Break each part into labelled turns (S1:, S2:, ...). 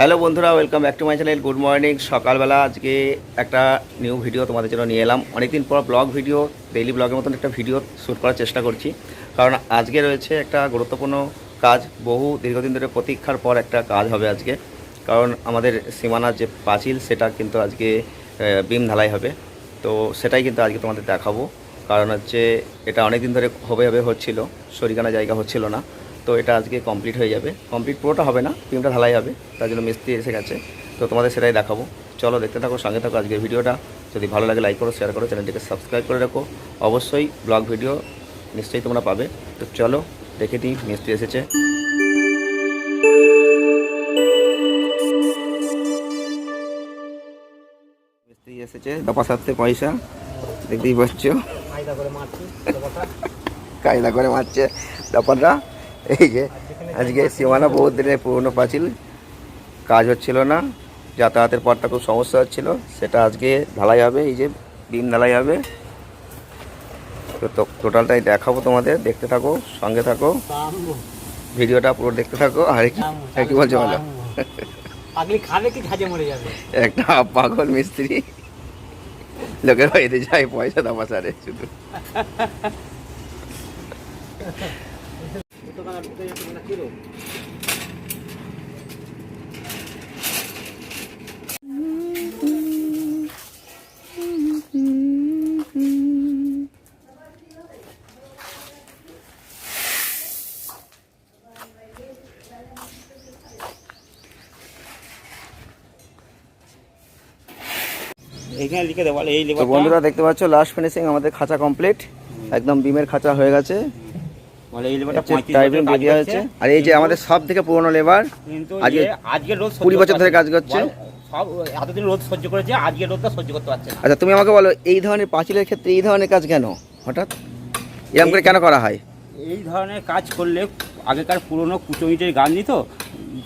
S1: Hello বন্ধুরা, welcome back to my channel, good morning. সকালবেলা আজকে একটা নিউ ভিডিও তোমাদের জন্য নিয়ে এলাম। অনেকদিন পর ব্লগ ভিডিও ডেইলি ব্লগের মতন একটা ভিডিও শ্যুট করার চেষ্টা করছি। কারণ আজকে রয়েছে একটা গুরুত্বপূর্ণ কাজ, বহু দীর্ঘদিন ধরে প্রতীক্ষার পর একটা কাজ হবে আজকে। কারণ আমাদের সীমানার যে পাঁচিল, সেটা কিন্তু আজকে বিম ঢালাই হবে। তো সেটাই কিন্তু আজকে তোমাদের দেখাবো। কারণ হচ্ছে, এটা অনেক দিন ধরে হবে হবে হচ্ছিল, সরিকানা জায়গা হচ্ছিল না। তো এটা আজকে কমপ্লিট হয়ে যাবে। কমপ্লিট পুরোটা হবে না বিমটা ঢালাই হবে তার জন্য মিস্ত্রি এসে গেছে। তো তোমাদের সেটাই দেখাবো। চলো দেখতে থাকো সঙ্গে থাকো আজকের ভিডিওটা। যদি ভালো লাগে লাইক করো শেয়ার করো চ্যানেলটিকে সাবস্ক্রাইব করে রাখো। অবশ্যই ব্লগ ভিডিও নিশ্চয়ই তোমরা পাবে। তো চলো দেখে দিই মিস্ত্রি এসেছে। মিস্ত্রি এসেছে দপা সাথে পয়সা। দেখতেই পাচ্ছ।
S2: কায়দা করে মারছে কথা
S1: এই যে আজকে সীমানা বহুত দিনের পুরনো পাঁচিল কাজ হচ্ছিল না যাতায়াতের পরটা খুব সমস্যা হচ্ছিল সেটা আজকে ঢালাই হবে এই যে বিম ঢালাই হবে। তো টোটালটাই দেখাবো তোমাদের দেখতে থাকো সঙ্গে থাকো। ভিডিওটা পুরো দেখতে থাকো আর কি বলছো বলো? একটা পাগল মিস্ত্রি। লোকের বাড়িতে যায় পয়সা দামা সারে শুধু।
S2: না কিরো এইখানে লিখে দেবো
S1: তো বন্ধুরা দেখতে পাচ্ছ লাস্ট ফিনিশিং আমাদের খাঁচা কমপ্লিট একদম বিমের খাঁচা হয়ে গেছে। আর এই যে আমাদের সব থেকে পুরনো লেবার আজকে
S2: আজকে রোজ
S1: কুড়ি বছর ধরে কাজ করছে।
S2: সব এতদিন রোদ সহ্য করেছে আজকে রোদটা সহ্য করতে পারছে
S1: আচ্ছা তুমি আমাকে বলো এই ধরনের পাঁচিলের ক্ষেত্রে এই ধরনের কাজ কেন? হঠাৎ? এরকম করে কেন করা হয়?
S2: এই ধরনের কাজ করলে আগেকার পুরনো কুচমিটের গান গান্ধি তো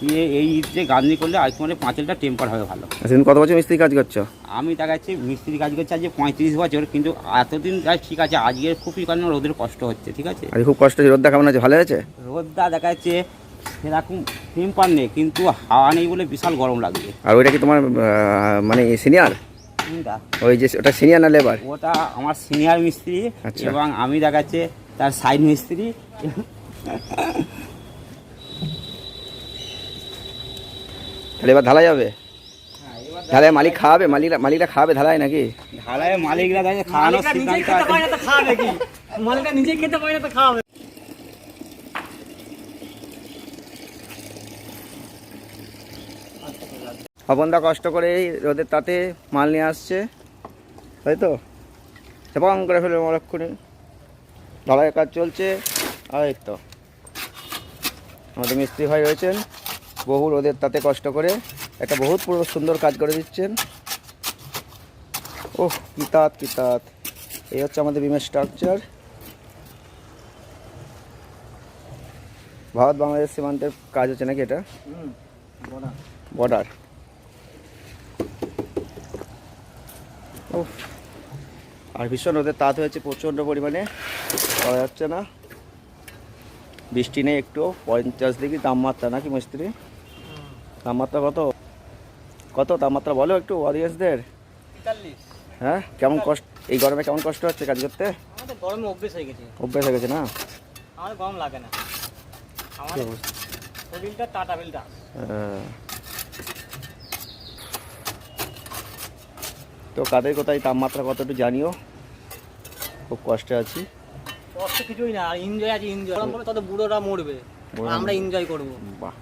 S2: দিয়ে এই ইট যে গান্ধি করলে আজ মানে পাঁচিলটা টেম্পার হবে ভালো।
S1: আচ্ছা, তুমি কত বছর মিস্ত্রি কাজ করছ?
S2: আমি দেখাচ্ছি মিস্ত্রি কাজ করছি আজকে পঁয়ত্রিশ বছর কিন্তু এতদিন কাজ ঠিক আছে আজকে খুবই কারণ রোদের কষ্ট হচ্ছে ঠিক আছে?
S1: আজ খুব কষ্ট হচ্ছে রোদটা কেমন আছে ভালো আছে
S2: রোদটা দেখা যাচ্ছে সেরকম টেম্পার নেই কিন্তু হাওয়া নেই বলে বিশাল গরম লাগছে।
S1: আর ওইটা কি তোমার মানে সিনিয়র ওই যে ওটা সিনিয়র না লেবার
S2: ওটা আমার সিনিয়র মিস্ত্রি
S1: আচ্ছা।
S2: এবং আমি দেখাচ্ছে তার সাইড মিস্ত্রি।
S1: তাহলে এবার ঢালাই যাবে ঢালাই মালিক খাওয়াবে? মালিকরা মালিকরা খাওয়াবে ঢালাই নাকি?
S2: ঢালাইয়ের মালিকরা আছে।
S3: খাওয়াবে কি? মালিকটা নিজেই খেতে পারে তো খাওয়াবে।
S1: স্বপনদা কষ্ট করে এই রোদের তাতে মাল নিয়ে আসছে। তাই তো? সেপং করে ফেলবে মরক্ষণে ঢালাইয়ের কাজ চলছে। আর এই তো। আমাদের মিস্ত্রি ভাই রয়েছেন। বহু রোদের তাতে কষ্ট করে একটা বহুত পুরো সুন্দর কাজ করে দিচ্ছেন। ওহ কিতাত কিতাত এই হচ্ছে আমাদের বিমের স্ট্রাকচার ভারত বাংলাদেশ সীমান্তের কাজ হচ্ছে নাকি এটা? বর্ডার। উফ আর ভীষণ রোদের তাত হয়েছে প্রচণ্ড পরিমাণে। করা যাচ্ছে না। বৃষ্টি নেই একটু পঞ্চাশ ডিগ্রি তাপমাত্রা নাকি মিস্ত্রি? তাপমাত্রা কত? কত তাপমাত্রা বলো একটু অডিয়েন্সদের হ্যাঁ? কেমন কষ্ট? এই গরমে কেমন কষ্ট হচ্ছে কাজ করতে?
S3: গরমে অভ্যেস হয়ে গেছে।
S1: অভ্যাস হয়ে গেছে না?
S3: আমাদের গরম লাগে না। আমাদের শরীরটা টাটা বিলটা
S1: হ্যাঁ। তো কাদের কোথায় তাপমাত্রা কত একটু জানিও? খুব কষ্টে আছি।
S3: কষ্ট কিছুই না আর এনজয় আছে এনজয় তত বুড়োরা মরবে। আমরা এনজয় করব।
S1: বাহ।